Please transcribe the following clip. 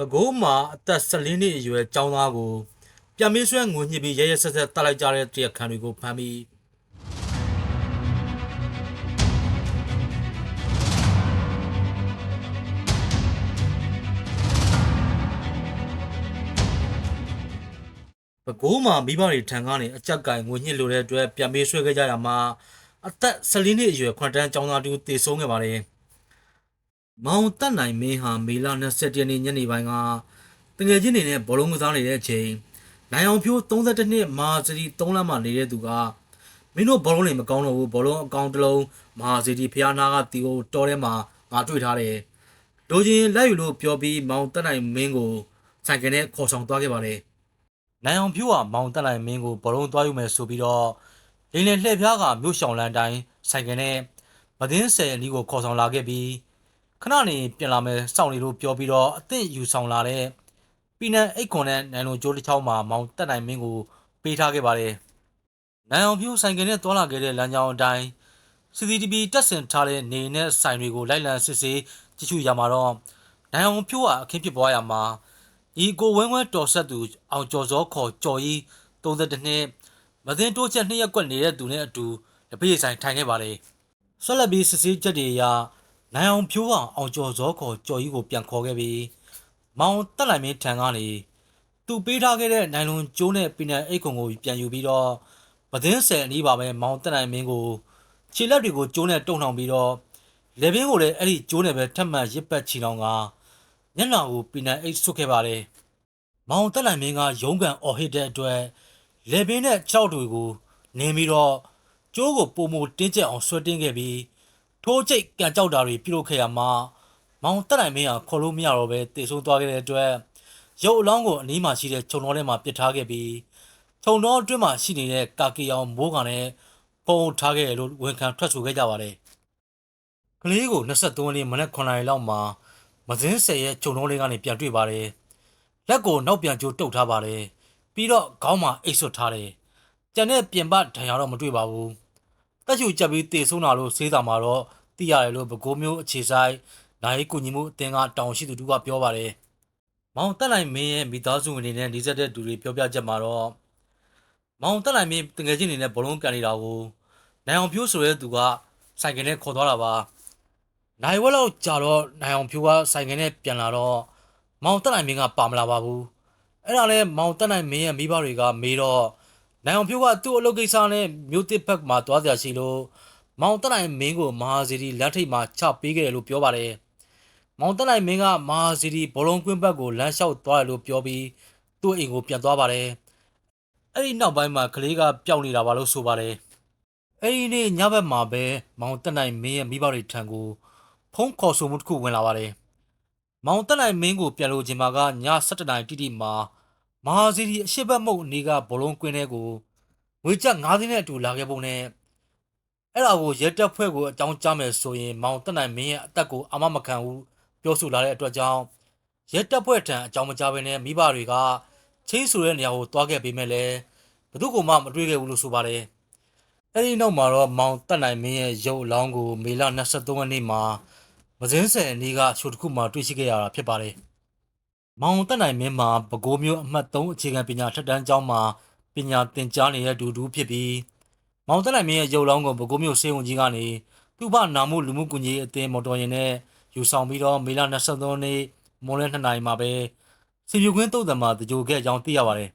ပဲခူးမှာအသက်14နှစ်အရွယ်ကျောင်းသားကိုပြန်မေးဆွဲငွေညှစ်ပြီးရဲရဲဆက်ဆက်တပ်လိုက်ကြတဲ့တရားခံတွေကိုဖမ်းပြီးပဲခူးမှာမိဘတွေထံကနေအကြက်ကင်ငွေညှစ်လိုတဲ့အတွက်ပြန်မေးဆွဲခဲ့ကြရမှာအသက်14နှစ်အရွယ်ခွန်တန်းကျောင်းသားတူတေဆုံးခဲ့ပါတယ်။ မောင်တက်နိုင်မင်းဟာမေလ27ရက်နေ့ညနေပိုင်းကတငယ်ချင်းတွေနဲ့ဘောလုံးကစားနေတဲ့အချိန်နိုင်အောင်ဖြိုး32နှစ်မာစရီ3လမ်းမှာနေတဲ့သူကမင်းတို့ဘောလုံးတွေမကောင်းတော့ဘူးဘောလုံးအကောင့်တစ်လုံးမဟာစီတီဖျားနာကတီကိုတော်ထဲမှာငါတွေ့ထားတယ်။လိုချင်လက်ယူလို့ပြောပြီးမောင်တက်နိုင်မင်းကိုဆိုင်ကယ်နဲ့ခေါ်ဆောင်သွားခဲ့ပါတယ်။နိုင်အောင်ဖြိုးကမောင်တက်နိုင်မင်းကိုဘောလုံးသွားယူမယ်ဆိုပြီးတော့လင်းလေလှည့်ဖျားကမြို့ရှောင်းလန်းတိုင်းဆိုင်ကယ်နဲ့မသိန်းဆယ်အနီးကိုခေါ်ဆောင်လာခဲ့ပြီး ခဏနေပြန်လာမယ်စောင့်နေလို့ပြောပြီးတော့အသင့်ယူဆောင်လာတဲ့ပီနန်အိတ်ခွန်နဲ့နိုင်လုံကျိုးတစ်ချောင်းမှာမောင်တက်နိုင်မင်းကိုပေးထားခဲ့ပါတယ်။နိုင်အောင်ဖြိုးဆိုင်ကယ်နဲ့တွာလာခဲ့တဲ့လမ်းကြောင်းအတိုင်း CCTV တက်ဆင်ထားတဲ့နေနဲ့ဆိုင်တွေကိုလိုက်လံစစ်ဆေးကြည့်ရှုရမှာတော့နိုင်အောင်ဖြိုးကအခင်းဖြစ်ပွားရမှာဤကိုဝဲဝဲတော်ဆက်သူအောင်ကျော်စောခေါ်ကျော်ကြီး32နှစ်မသိန်းတိုးချက်နှစ်ရက်ကွက်နေတဲ့သူနဲ့အတူတပိတ်ဆိုင်ထိုင်ခဲ့ပါတယ်။ဆွက်လက်ပြီးစစ်ဆေးချက်တွေအရ နိုင်အောင်ဖြိုးအောင်အောင်ကျော်စောခေါ်ကျော်ကြီးကိုပြန်ခေါ်ခဲ့ပြီးမောင်တက်လိုက်မင်းထံကနေသူပေးထားခဲ့တဲ့နိုင်လွန်ကျိုးနဲ့ပင်နံအိတ်ခွန်ကိုပြန်ယူပြီးတော့မသိန်းဆယ်အနီးပါပဲမောင်တက်နိုင်မင်းကိုခြေလက်တွေကိုကျိုးနဲ့တုံနှောင်ပြီးတော့လေဘင်းကိုလည်းအဲ့ဒီကျိုးနဲ့ပဲထပ်မံရစ်ပတ်ချီလောင်ကမျက်နှာကိုပင်နံအိတ်ဆွတ်ခဲ့ပါတယ်။မောင်တက်လိုက်မင်းကရုံးကန်အော်ဟစ်တဲ့အတွက်လေဘင်းနဲ့ကြောက်တွေကိုနင်းပြီးတော့ကျိုးကိုပုံမတင်းကျပ်အောင်ဆွဲတင်းခဲ့ပြီး ထိုးချိတ်ကန်ကြောက်တာတွေပြုလုပ်ခဲ့ရမှာမောင်တက်နိုင်မင်းဟာခေါ်လို့မရတော့ပဲတေဆုံးသွားခဲ့တဲ့အတွက်ရုပ်အလောင်းကိုအနီးမှာရှိတဲ့ခြုံတော်ထဲမှာပစ်ထားခဲ့ပြီးခြုံတော်အတွင်းမှာရှိနေတဲ့ကာကီအောင်မိုးကန်နဲ့ပုံထားခဲ့တယ်လို့ဝန်ခံထွက်ဆိုခဲ့ကြပါတယ်ကလေးကို23ရက်နေ့မနက်9နာရီလောက်မှာမစင်းဆယ်ရဲ့ခြုံတော်လေးကနေပြန်တွေ့ပါတယ်လက်ကိုနောက်ပြန်ကျိုးတုတ်ထားပါတယ်ပြီးတော့ခေါင်းမှာအိတ်ဆွတ်ထားတယ်ကြံတဲ့ပြင်ပဒဏ်ရာတော့မတွေ့ပါဘူး တက်ချူချက်ပြီးတေဆုံးတာလို့ဆေးသာမှာတော့သိရတယ်လို့ပဲခူးမျိုးအခြေဆိုင်နိုင်ကူညီမှုအသင်းကတောင်ရှိသူတို့ကပြောပါတယ်။မောင်တက်လိုက်မင်းရဲ့မိသားစုဝင်တွေနဲ့နေဆက်တဲ့သူတွေပြောပြချက်မှာတော့မောင်တက်လိုက်မင်းတငယ်ချင်းတွေနဲ့ဘလုံးကန်နေတာကိုနိုင်အောင်ဖြိုးဆိုတဲ့သူကဆိုင်ကယ်နဲ့ခေါ်သွားတာပါ။နိုင်ဝက်လောက်ကြာတော့နိုင်အောင်ဖြိုးကဆိုင်ကယ်နဲ့ပြန်လာတော့မောင်တက်လိုက်မင်းကပါမလာပါဘူး။အဲ့ဒါလဲမောင်တက်နိုင်မင်းရဲ့မိဘတွေကမေးတော့ နိုင်အောင်ဖြိုးကသူ့အလုပ်ကိစ္စနဲ့မြို့တစ်ဘက်မှာသွားကြရှိလို့မောင်တက်နိုင်မင်းကိုမဟာစီရီလက်ထိပ်မှာချပေးခဲ့တယ်လို့ပြောပါတယ်။မောင်တက်နိုင်မင်းကမဟာစီရီဘောလုံးကွင်းဘက်ကိုလမ်းလျှောက်သွားတယ်လို့ပြောပြီးသူ့အိမ်ကိုပြန်သွားပါတယ်။အဲ့ဒီနောက်ပိုင်းမှာကလေးကပျောက်နေတာပါလို့ဆိုပါတယ်။အဲ့ဒီနေ့ညဘက်မှာပဲမောင်တက်နိုင်မင်းရဲ့မိဘတွေထံကိုဖုန်းခေါ်ဆိုမှုတစ်ခုဝင်လာပါတယ်။မောင်တက်နိုင်မင်းကိုပြန်လို့ခြင်းမှာကည7:00နာရီတိတိမှာ မဟာစီရီအရှိတ်ဘက်မုတ်အနေကဘောလုံးကွင်းထဲကိုငွေကျပ်9သိန်းနဲ့အတူလာခဲ့ပုံနဲ့အဲ့ဒါကိုရဲတပ်ဖွဲ့ကိုအကြောင်းကြားမယ်ဆိုရင်မောင်တက်နိုင်မင်းရဲ့အသက်ကိုအာမမခံဘူးပြောဆိုလာတဲ့အတွက်ကြောင့်ရဲတပ်ဖွဲ့ထံအကြောင်းမကြားဘဲနဲ့မိဘတွေကချင်းဆိုတဲ့နေရာကိုတွားခဲ့ပေးမဲ့လဲဘသူကမှမတွေ့ခဲ့ဘူးလို့ဆိုပါတယ်အဲ့ဒီနောက်မှာတော့မောင်တက်နိုင်မင်းရဲ့ရုပ်အလောင်းကိုမေလ23ရက်နေ့မှာမစင်းဆယ်အနီးကရှိုတစ်ခုမှတွေ့ရှိခဲ့ရတာဖြစ်ပါတယ် မောင်တက်နိုင်မင်းမှာပဲခူးမျိုးအမှတ်3အခြေခံပညာထက်တန်းကျောင်းမှာပညာသင်ကြားနေတဲ့ဒူဒူဖြစ်ပြီးမောင်တက်နိုင်မင်းရဲ့ရုပ်လောင်းကိုပဲခူးမျိုးစေဝန်ကြီးကနေသူ့ဘနာမှုလူမှုကွန်ရက်အသင်းမော်တော်ယာဉ်နဲ့ယူဆောင်ပြီးတော့မေလ23ရက်နေ့မွန်လွဲ2နာရီမှာပဲစီပြူကွင်းတုတ်တံမှာတကြိုခဲ့အကြောင်းသိရပါတယ်